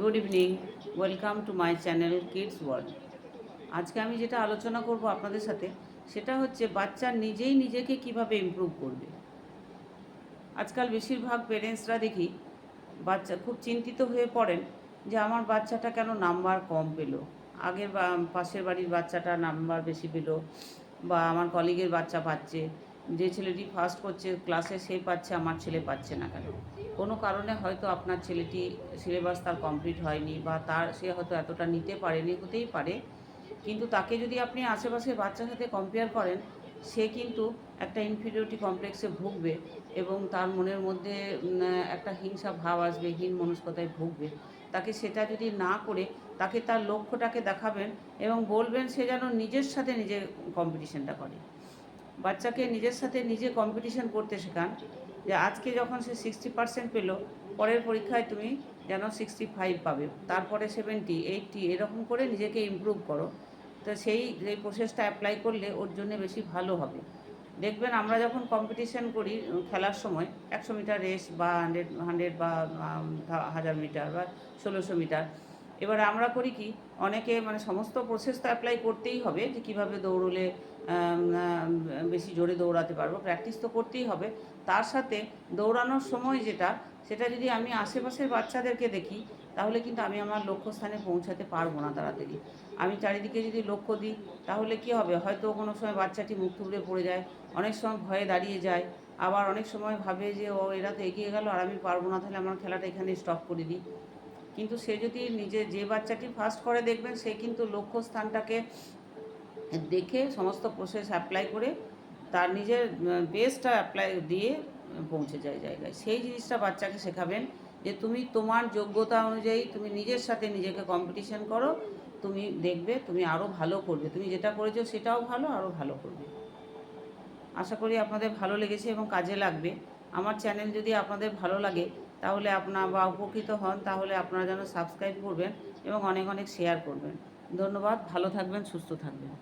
Good evening welcome to my channel kids world আজকে আমি যেটা আলোচনা করব আপনাদের সাথে, সেটা হচ্ছে বাচ্চা নিজেই নিজেকে কীভাবে ইমপ্রুভ করবে। আজকাল বেশিরভাগ পেরেন্টসরা দেখি, বাচ্চা খুব চিন্তিত হয়ে পড়েন যে আমার বাচ্চাটা কেন নাম্বার কম পেল? আগের পাশের বাড়ির বাচ্চাটা নাম্বার বেশি পেল, বা আমার কলিগের বাচ্চা পাচ্ছে। যে ছেলেটি ফার্স্ট করছে ক্লাসে সে পাচ্ছে, আমার ছেলে পাচ্ছে না কেন? কোনো কারণে হয়তো আপনার ছেলেটি সিলেবাস তার কমপ্লিট হয়নি বা তার, সে হয়তো এতটা নিতে পারেনি, হতেই পারে। কিন্তু তাকে যদি আপনি আশেপাশের বাচ্চার সাথে কম্পেয়ার করেন, সে কিন্তু একটা ইনফিরিয়রিটি কমপ্লেক্সে ভুগবে এবং তার মনের মধ্যে একটা হিংসা ভাব আসবে, হীন মনস্কতায় ভুগবে। তাকে সেটা যদি না করে, তাকে তার লক্ষ্যটাকে দেখাবেন এবং বলবেন সে যেন নিজের সাথে নিজে কম্পিটিশনটা করে। বাচ্চাকে নিজের সাথে নিজে কম্পিটিশন করতে শেখান, যে আজকে যখন সে সিক্সটি পার্সেন্ট পেল, পরের পরীক্ষায় তুমি যেন সিক্সটি ফাইভ পাবে। তারপরে সেভেন্টি এইটটি এরকম করে নিজেকে ইমপ্রুভ করো। তো সেই এই প্রসেসটা অ্যাপ্লাই করলে ওর জন্য বেশি ভালো হবে। দেখবেন আমরা যখন কম্পিটিশন করি খেলার সময়, একশো মিটার রেস বা হান্ড্রেড হান্ড্রেড বা হাজার মিটার বা ষোলোশো মিটার এবারে আমরা করি কি, অনেকে মানে সমস্ত প্রসেস তো অ্যাপ্লাই করতেই হবে যে কীভাবে দৌড়লে বেশি জোরে দৌড়াতে পারব। প্র্যাকটিস তো করতেই হবে। তার সাথে দৌড়ানোর সময় যেটা, সেটা যদি আমি আশেপাশের বাচ্চাদেরকে দেখি, তাহলে কিন্তু আমি আমার লক্ষ্যস্থানে পৌঁছাতে পারব না তাড়াতাড়ি। আমি চারিদিকে যদি লক্ষ্য দিই, তাহলে কি হবে? হয়তো কোনো সময় বাচ্চাটি মুখ থুবড়ে পড়ে যায়, অনেক সময় ভয়ে দাঁড়িয়ে যায়, আবার অনেক সময় ভাবে যে ও এরা তো এগিয়ে গেল আর আমি পারব না, তাহলে আমার খেলাটা এখানে স্টপ করে দিই। কিন্তু সে যদি নিজে যে বাচ্চাটি ফার্স্ট করে দেখবেন, সে কিন্তু লক্ষ্য স্থানটাকে দেখে সমস্ত প্রসেস অ্যাপ্লাই করে তার নিজের বেস্টটা অ্যাপ্লাই দিয়ে পৌঁছে যায় জায়গায়। সেই জিনিসটা বাচ্চাকে শেখাবেন যে তুমি তোমার যোগ্যতা অনুযায়ী তুমি নিজের সাথে নিজেকে কম্পিটিশন করো, তুমি দেখবে তুমি আরও ভালো করবে। তুমি যেটা করেছ সেটাও ভালো আরও ভালো করবে। আশা করি আপনাদের ভালো লেগেছে এবং কাজে লাগবে। আমার চ্যানেল যদি আপনাদের ভালো লাগে তাহলে আপনার বা উপকৃত হন, তাহলে আপনারা যেন সাবস্ক্রাইব করবেন এবং অনেক অনেক শেয়ার করবেন। ধন্যবাদ, ভালো থাকবেন, সুস্থ থাকবেন।